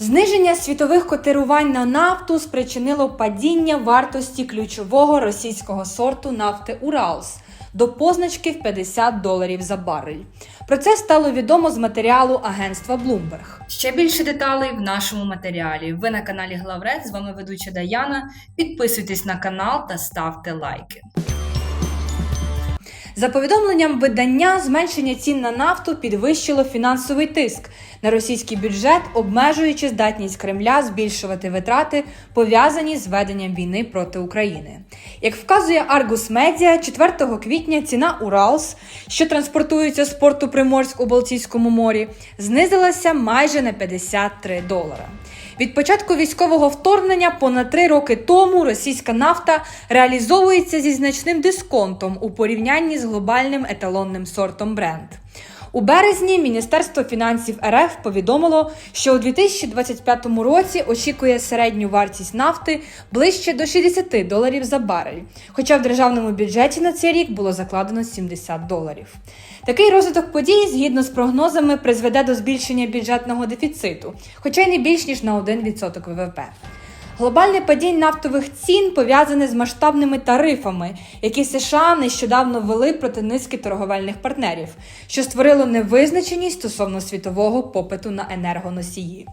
Зниження світових котирувань на нафту спричинило падіння вартості ключового російського сорту нафти Уралс до позначки в 50 доларів за барель. Про це стало відомо з матеріалу агентства Bloomberg. Ще більше деталей в нашому матеріалі. Ви на каналі Главред. З вами ведуча Даяна. Підписуйтесь на канал та ставте лайки. За повідомленням видання, зменшення цін на нафту підвищило фінансовий тиск на російський бюджет, обмежуючи здатність Кремля збільшувати витрати, пов'язані з веденням війни проти України. Як вказує Argus Media, 4 квітня ціна Уралс, що транспортується з порту Приморськ у Балтійському морі, знизилася майже на 53 долара. Від початку військового вторгнення понад три роки тому російська нафта реалізовується зі значним дисконтом у порівнянні з глобальним еталонним сортом Brent. У березні Міністерство фінансів РФ повідомило, що у 2025 році очікує середню вартість нафти ближче до 60 доларів за барель, хоча в державному бюджеті на цей рік було закладено 70 доларів. Такий розвиток подій, згідно з прогнозами, призведе до збільшення бюджетного дефіциту, хоча й не більш ніж на 1% ВВП. Глобальне падіння нафтових цін пов'язане з масштабними тарифами, які США нещодавно ввели проти низки торговельних партнерів, що створило невизначеність стосовно світового попиту на енергоносії.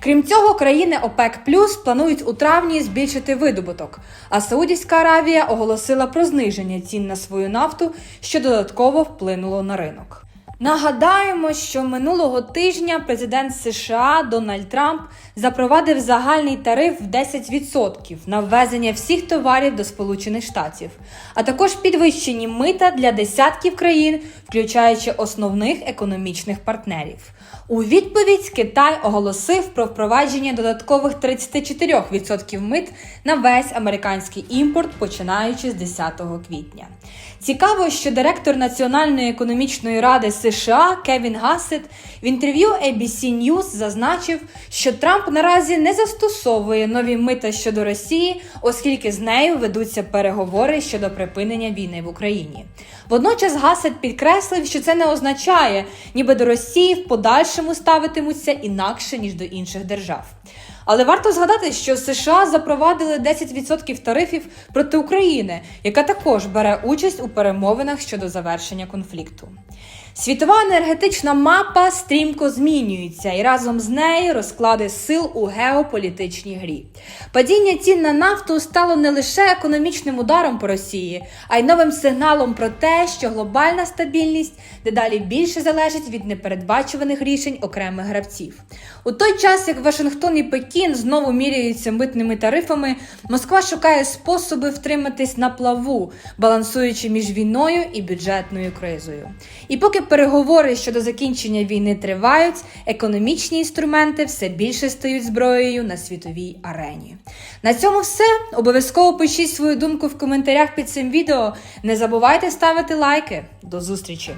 Крім цього, країни ОПЕК Плюс планують у травні збільшити видобуток, а Саудівська Аравія оголосила про зниження цін на свою нафту, що додатково вплинуло на ринок. Нагадаємо, що минулого тижня президент США Дональд Трамп запровадив загальний тариф в 10% на ввезення всіх товарів до Сполучених Штатів, а також підвищені мита для десятків країн, включаючи основних економічних партнерів. У відповідь Китай оголосив про впровадження додаткових 34% мит на весь американський імпорт, починаючи з 10 квітня. Цікаво, що директор Національної економічної ради США Кевін Гассет в інтерв'ю ABC News зазначив, що Трамп наразі не застосовує нові мита щодо Росії, оскільки з нею ведуться переговори щодо припинення війни в Україні. Водночас Гассет підкреслив, що це не означає, ніби до Росії в подальшому ставитимуться інакше ніж до інших держав. Але варто згадати, що США запровадили 10% тарифів проти України, яка також бере участь у перемовинах щодо завершення конфлікту. Світова енергетична мапа стрімко змінюється, і разом з нею розклади сил у геополітичній грі. Падіння цін на нафту стало не лише економічним ударом по Росії, а й новим сигналом про те, що глобальна стабільність дедалі більше залежить від непередбачуваних рішень окремих гравців. У той час, як Вашингтон і Пекін знову міряються митними тарифами, Москва шукає способи втриматись на плаву, балансуючи між війною і бюджетною кризою. І поки переговори щодо закінчення війни тривають, економічні інструменти все більше стають зброєю на світовій арені. На цьому все. Обов'язково пишіть свою думку в коментарях під цим відео. Не забувайте ставити лайки. До зустрічі!